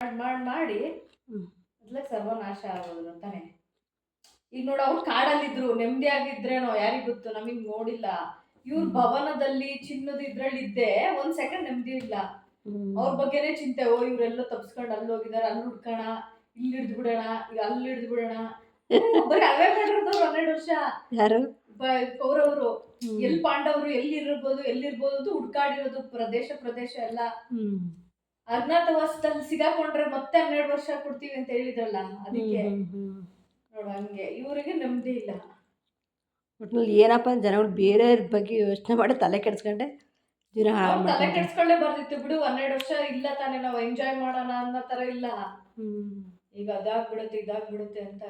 ಮಾಡಿ ಮಾಡಿ. ಮೊದ್ಲೇ ಸರ್ವನಾಶ ಆಗೋದ್ರು ಅಂತಾನೆ. ಈಗ ನೋಡು ಅವ್ರು ಕಾಡಲ್ಲಿದ್ರು ನೆಮ್ಮದಿಯಾಗಿದ್ರೇನೋ ಯಾರಿಗ್ ಗೊತ್ತು? ನಮಗ್ ನೋಡಿಲ್ಲ. ಇವ್ರ ಭವನದಲ್ಲಿ ಚಿನ್ನದ ಇದ್ರಲ್ಲಿ ಇದ್ದೆ ಒಂದ್ ಸೆಕೆಂಡ್ ನೆಮ್ಮದಿ ಇಲ್ಲ. ಅವ್ರ ಬಗ್ಗೆನೇ ಚಿಂತೆ ಓ ಇವ್ರೆಲ್ಲೋ ತಪ್ಸ್ಕೊಂಡ್ ಅಲ್ಲಿ ಹೋಗಿದಾರೆ ಅಲ್ಲಿ ಹುಡ್ಕೋಣ ಇಲ್ಲಿ ಹಿಡ್ದು ಬಿಡೋಣ ಈಗ ಅಲ್ಲಿ ಹಿಡ್ದು ಬಿಡೋಣ. ಬರೀ ಅವೇ ಮಾಡಿರೋದವ್ರು ಹನ್ನೆರಡು ವರ್ಷ. ಯಾರು? ಎಲ್ ಕೌರವರು. ಎಲ್ಲಿ ಪಾಂಡವರು ಎಲ್ಲಿರ್ಬೋದು ಎಲ್ಲಿರ್ಬೋದು ಅಂತ ಹುಡ್ಕಾಡಿರೋದು ಪ್ರದೇಶ ಪ್ರದೇಶ ಎಲ್ಲ. ಅಜ್ಞಾತವಾಸದಲ್ಲಿ ಸಿಗಾಕೊಂಡ್ರೆ ಮತ್ತೆ ಹನ್ನೆರಡು ವರ್ಷ ಕೊಡ್ತೀವಿ ಅಂತ ಹೇಳಿದ್ರಲ್ಲ ಅದಕ್ಕೆ. ನೋಡು ಹಂಗೆ. ಇವರಿಗೆ ನೆಮ್ಮದಿ ಇಲ್ಲ. ಒಟ್ನಲ್ಲಿ ಏನಪ್ಪ ಜನಗಳು ಬೇರೆಯವ್ರ ಬಗ್ಗೆ ಯೋಚನೆ ಮಾಡಿ ತಲೆ ಕೆಡ್ಸ್ಕೊಂಡೆ ಜೀವನ ಹಾಳು ತಲೆ ಮಾಡ್ಕೊಂತಾರೆ ಕೆಡ್ಸ್ಕೊಳ್ಳೇ ಬರ್ದಿತ್ತು ಬಿಡು ಹನ್ನೆರಡು ವರ್ಷ ಇಲ್ಲ ತಾನೇ ನಾವು ಎಂಜಾಯ್ ಮಾಡೋಣ ಅನ್ನೋ ತರ ಇಲ್ಲ. ಹ್ಮ್. ಈಗ ಅದಾಗ್ಬಿಡುತ್ತೆ ಇದಾಗ್ಬಿಡುತ್ತೆ ಅಂತ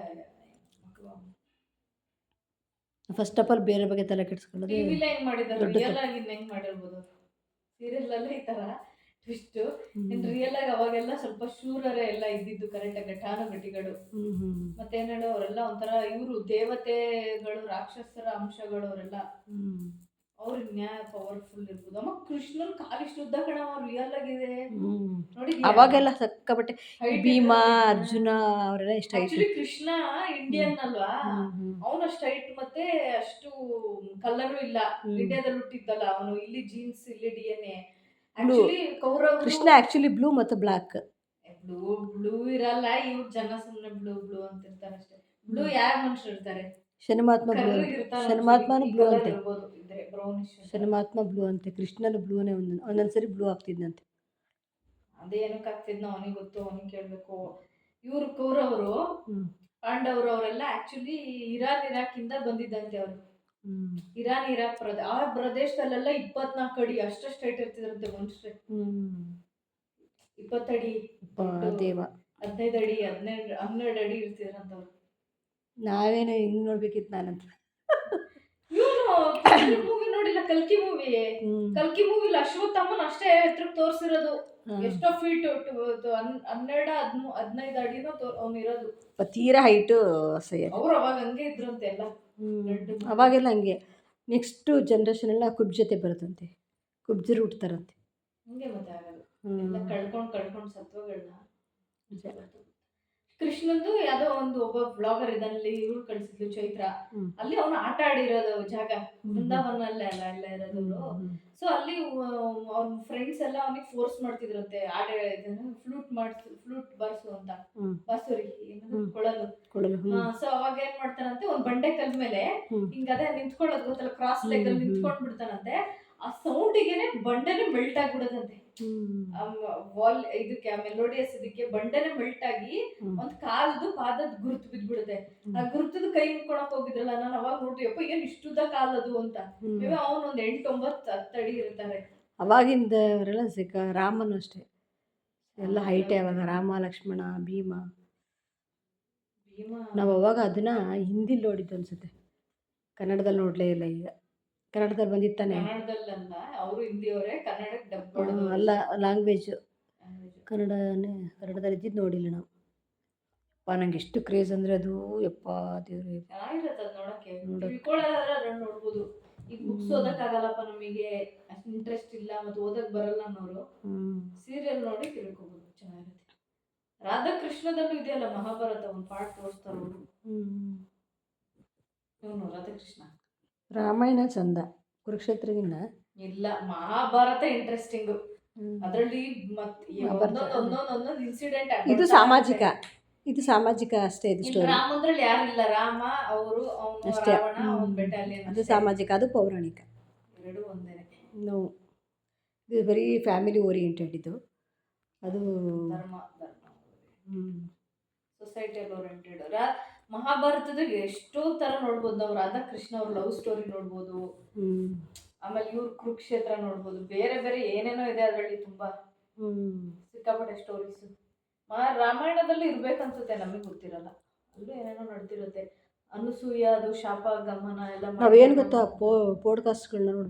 ಫಸ್ಟ್ ಆಫ್ ಆಲ್ ಬೇರೆ ಬಗ್ಗೆ ತಲೆ ಕೆಡ್ಸ್ಕೊಳ್ಳೋದು ಟಿವಿಲ ಹೆಂಗ್ ಮಾಡಿದಾರೆ ದೊಡ್ಡ ರಿಯಲ್ ಆಗಿ ಇನ್ ಹೆಂಗ್ ಮಾಡಿರ್ಬೋದು? ಸೀರಿಯಲ್ ಅಲ್ಲೇ ಈ ತರ. ಟ್ವಿಸ್ಟ್. ರಿಯಲ್ ಆಗಿ ಅವಾಗೆಲ್ಲ ಸ್ವಲ್ಪ ಶೂರರೇ ಎಲ್ಲ ಇದ್ದಿದ್ದು ಕರೆಕ್ಟ್ ಆಗಿ ಘಟಾನುಘಟಿಗಳು ಹ್ಮ್, ಹ್ಮ್, ಮತ್ತೆ ಏನ್ ಹೇಳು ಅವರೆಲ್ಲ ಒಂಥರ ಇವರು ದೇವತೆಗಳು ರಾಕ್ಷಸರ ಅಂಶಗಳು ಅವರೆಲ್ಲ. ಅವ್ರ ನ್ಯಾಯ ಪವರ್ಫುಲ್ ಇರ್ಬೋದು. ಅಮ್ಮ ಕೃಷ್ಣನ್ ಕಾಲಿಷ್ಟು ಉದ್ದ ಕಣ ರಿಯಲ್ ಆಗಿದೆ. ನೋಡಿ ಅವಾಗೆಲ್ಲ ಸಕ್ಕಾಪಟ್ಟೆ ಭೀಮಾ ಅರ್ಜುನ ಅವರೆಲ್ಲ ಇಷ್ಟ ಆಕ್ಚುಲಿ ಕೃಷ್ಣ ಇಂಡಿಯನ್ ಅಲ್ವಾ? ಅವನ ಸ್ಟೈಟ್ ಮತ್ತೆ ಅಷ್ಟು ಕಲರು ಇಲ್ಲ. ಇಂಡಿಯಾದಲ್ಲಿ ಹುಟ್ಟಿದ್ದಲ್ಲ ಅವನು. ಇಲ್ಲಿ ಜೀನ್ಸ್ ಇಲ್ಲಿ D N A Kaurav Krishna actually blue ಮತ್ತು ಬ್ಲಾಕ್ ಬ್ಲೂ ಬ್ಲೂ ಇರಲ್ಲ ಇವ್ರು ಜನ ಸುಮ್ಮನೆ ಬ್ಲೂ ಬ್ಲೂ ಅಂತ ಇರ್ತಾರೆ ಅಷ್ಟೇ ಬ್ಲೂ ಯಾರ ಮನುಷ್ಯರು ಇರ್ತಾರೆ? ಶನಿಮಾತ್ಮ ಬ್ಲೂ ಇರ್ತಾರೆ ಶನಿಮಾತ್ಮನು ಬ್ಲೂ ಅಂತೆ. ಶನಿಮಾತ್ಮ ಬ್ಲೂ ಅಂತೆ. ಕೃಷ್ಣನು ಬ್ಲೂನೇ ಒಂದೊಂದು ಒಂದೊಂದ್ಸರಿ ಬ್ಲೂ ಆಗ್ತಿದ್ನಂತೆ ಅದೇನಕ್ಕೆ ಆಗ್ತಿದ್ನ ಅವನಿಗೆ ಗೊತ್ತು ಅವನಿಗೆ ಕೇಳಬೇಕು. ಇವರು ಕೌರವರು. ಪಾಂಡವರು ಅವರೆಲ್ಲ ಆಕ್ಚುಲಿ ಇರಾನ್ ಇರಾಕಿಂದ ಬಂದಿದ್ದಂತೆ ಅವರು. ಇರಾನ್ ಇರಾಕ್ ಪ್ರದೇಶ ಆ ಪ್ರದೇಶದಲ್ಲೆಲ್ಲ ಇಪ್ಪತ್ನಾಲ್ಕು ಅಡಿ ಅಷ್ಟಷ್ಟು ಹೈಟ್ ಇರ್ತಿದ್ರಂತೆ ಒಂದ್ ಸ್ಟೇಟ್ ಇಪ್ಪತ್ತಡಿ ದೇವ. ಹದಿನೈದು ಅಡಿ ಹದಿನೈದು ಹನ್ನೆರಡು ಅಡಿ ಇರ್ತಿದ್ರಂತವ್ರು. ನಾವೇನೋ ಹಿಂಗ್ ನೋಡ್ಬೇಕಿತ್ತು ನಾನಂತ ಕಲ್ಕಿ ಮೂವಿ. ಕಲ್ಕಿ ಮೂವಿಲಿ ಅಶ್ವತ್ಥಮ್ಮನ ಅಷ್ಟೇ ಎತ್ತರಕ್ಕೆ ತೋರಿಸಿರೋದು. ಎಷ್ಟೋ ಫೀಟ್ ಹನ್ನೆರಡ ಹದ್ಮೂ ಹದಿನೈದು ಅಡಿನೋ ಅವ್ನು ಇರೋದು ತೀರಾ ಹೈಟು ಅವ್ರು ಅವಾಗ ಹಂಗೆ ಇದ್ರಂತೆ ಎಲ್ಲ. ಅವಾಗೆಲ್ಲ ಹಂಗೆ. ನೆಕ್ಸ್ಟು ಜನ್ರೇಷನ್ ಎಲ್ಲ ಕುಬ್ ಜೊತೆ ಬರುತ್ತಂತೆ. ಕುಬ್ಜರು ಹುಟ್ತಾರಂತೆ. ಹಂಗೆ ಮತ್ತೆ ಆಗೋದು ಕಳ್ಕೊಂಡು ಕಳ್ಕೊಂಡು ಸತ್ವಗಳನ್ನ. ಕೃಷ್ಣಂದು ಯಾವ್ದೋ ಒಂದು ಒಬ್ಬ ಬ್ಲಾಗರ್ ಇದಲ್ಲಿ ಇವ್ರು ಕಳ್ಸಿದ್ಲು ಚೈತ್ರ ಅಲ್ಲಿ ಅವನು ಆಟ ಆಡಿರೋದು ಜಾಗ ಹ್ಮ್. ಬೃಂದಾವನಲ್ಲೇ ಅಲ್ಲ ಎಲ್ಲ ಇರೋದು ಹ್ಮ್. ಸೊ ಅಲ್ಲಿ ಅವ್ನ ಫ್ರೆಂಡ್ಸ್ ಎಲ್ಲ ಅವನಿಗೆ ಫೋರ್ಸ್ ಮಾಡ್ತಿದ್ರಂತೆ ಆಟ ಫ್ಲೂಟ್ ಮಾಡ್ಸು ಫ್ಲೂಟ್ ಬರ್ಸು ಅಂತ. ಬಾಸುರಿ. ಕೊಳಲು ಸೊ ಅವಾಗ ಏನ್ ಮಾಡ್ತಾನಂತೆ ಒಂದ್ ಬಂಡೆ ಕಲ್ ಮೇಲೆ ಹ್ಮ್. ಹಿಂಗ ಅದೇ ನಿಂತ್ಕೊಳ್ಳೋದು ಗೊತ್ತಲ್ಲ ಕ್ರಾಸ್ ಲೆಗ್ ಅಲ್ಲಿ. ನಿಂತ್ಕೊಂಡ್ ಬಿಡ್ತಾನಂತೆ ಆ ಸೌಂಡಿಗೆನೆ ಬಂಡೆನೆ ಮೆಲ್ಟ್ ಆಗ್ಬಿಡದಂತೆ. ವಾಲ್ ಇದಕ್ಕೆ ಮೆಲೋಡಿಯಸ್ ಇದಕ್ಕೆ ಬಂಡೆನೆ ಮೆಲ್ಟ್ ಆಗಿ. ಒಂದ್ ಕಾಲದ್ದು ಪಾದದ ಗುರುತು ಬಿದ್ಬಿಡುತ್ತೆ. ಆ ಗುರುತದ ಕೈ ಮುಕ್ಕೊಳಕ್ ಹೋಗಿದ್ರಲ್ಲ ನಾನು ಅವಾಗ ನೋಡ್ರಿ ಅಪ್ಪ ಏನ್ ಇಷ್ಟುದ್ದ ಕಾಲದು? ಅಂತ. ಅವ್ನ ಒಂದ್ ಎಂಟೊಂಬತ್ ಹತ್ತಡಿ ಇರ್ತಾರೆ ಅವಾಗಿಂದ ಅವರೆಲ್ಲ ಸಿಕ್ಕ ರಾಮನು ಅಷ್ಟೇ. ಎಲ್ಲ ಹೈಟೇ ಅವಾಗ ರಾಮ ಲಕ್ಷ್ಮಣ ಭೀಮ. ಭೀಮ. ನಾವು ಅವಾಗ ಅದನ್ನ ಹಿಂದಿಲಿ ನೋಡಿದ್ದು ಅನ್ಸುತ್ತೆ. ಕನ್ನಡದಲ್ಲಿ ನೋಡಲೇ ಇಲ್ಲ ಈಗ. ಕನ್ನಡದಲ್ಲಿ ಬಂದಿತ್ತಾನೆ ಕನ್ನಡದಲ್ಲಲ್ಲ ಅವರು ಹಿಂದಿಯವರೇ ಕನ್ನಡಕ್ಕೆ ಡಬ್ ಅಲ್ಲ ಲ್ಯಾಂಗ್ವೇಜ್ ಕನ್ನಡನೇ ಕನ್ನಡದಲ್ಲಿ ಇದ್ದಿದ್ದು ನೋಡಿಲ್ಲ ನಾವು. ಅಪ್ಪ ನಂಗೆ ಎಷ್ಟು ಕ್ರೇಜ್ ಅಂದರೆ ಅದು. ಯಪ್ಪ ದೇವ್ರಿ. ಚೆನ್ನಾಗಿರುತ್ತೆ ಅದು ನೋಡಕ್ಕೆ. ತಿಳ್ಕೊಳ್ಳೋದಾದ್ರೆ ಅದನ್ನ ನೋಡ್ಬೋದು. ಈಗ ಬುಕ್ಸ್. ಓದಕ್ಕಾಗಲ್ಲಪ್ಪ ನಮಗೆ. ಅಷ್ಟು ಇಂಟ್ರೆಸ್ಟ್ ಇಲ್ಲ ಮತ್ತು ಓದಕ್ಕೆ ಬರಲ್ಲ ಅನ್ನೋರು. ಸೀರಿಯಲ್ ನೋಡಿ ತಿಳ್ಕೊಬೋದು. ಚೆನ್ನಾಗಿರುತ್ತೆ. ರಾಧಾಕೃಷ್ಣದಲ್ಲೂ ಇದೆಯಲ್ಲ ಮಹಾಭಾರತ ಒಂದು ಪಾರ್ಟ್ ತೋರಿಸ್ತಾರ ಅವರು. ಹ್ಞೂ ಇವನು ರಾಧಾಕೃಷ್ಣ. ರಾಮಾಯಣ ಚಂದ ಕುರುಕ್ಷೇತ್ರಗಿನ್ನ ಇಲ್ಲ ಮಹಾಭಾರತ ಇಂಟ್ರೆಸ್ಟಿಂಗ್. ಅದರಲ್ಲಿ. ಒಂದೊಂದ್ ಒಂದೊಂದ್ ಒಂದೊಂದ್ ಇನ್ಸಿಡೆಂಟ್ ಇದು ಸಾಮಾಜಿಕ ಇದು ಸಾಮಾಜಿಕ ಅಷ್ಟೇ ಇದು ಸ್ಟೋರಿ ಅದ್ರಲ್ಲಿ ಯಾರು ಇಲ್ಲ ರಾಮ ಅವರು ಅಷ್ಟೇ. ಅದು ಸಾಮಾಜಿಕ ಅದು ಪೌರಾಣಿಕ. ಎರಡು ಒಂದೇ. ನೋ ಇದು ಬರೀ ಫ್ಯಾಮಿಲಿ ಓರಿಯೆಂಟೆಡ್ ಇದು. ಅದು ಧರ್ಮ ಧರ್ಮ. ಸೊಸೈಟಿಯಲ್ಲಿ ಓರಿಯೆಂಟೆಡ್ ಮಹಾಭಾರತದಲ್ಲಿ ಎಷ್ಟೋ ತರ ನೋಡ್ಬೋದು ನಾವು ರಾಧಾಕೃಷ್ಣ ಅವ್ರ ಲವ್ ಸ್ಟೋರಿ ನೋಡ್ಬೋದು. ಆಮೇಲೆ ಇವ್ರ ಕುರುಕ್ಷೇತ್ರ ನೋಡ್ಬೋದು. ಬೇರೆ ಬೇರೆ ಏನೇನೋ ಇದೆ ಅದರಲ್ಲಿ ತುಂಬಾ. ಸಿಕ್ಕಾಪಟ್ಟೆ ಸ್ಟೋರೀಸ್ ರಾಮಾಯಣದಲ್ಲಿ ಇರ್ಬೇಕನ್ಸುತ್ತೆ ನಮಗೆ ಗೊತ್ತಿರಲ್ಲ. ಅಲ್ಲೂ ಏನೇನೋ ನಡೆದಿರುತ್ತೆ. ಅನುಸೂಯ ಅದು ಶಾಪ ಗಮನ ಎಲ್ಲ ನಾವೇನು ಗೊತ್ತಾ ಪೋಡ್ಕಾಸ್ಟ್ಗಳನ್ನ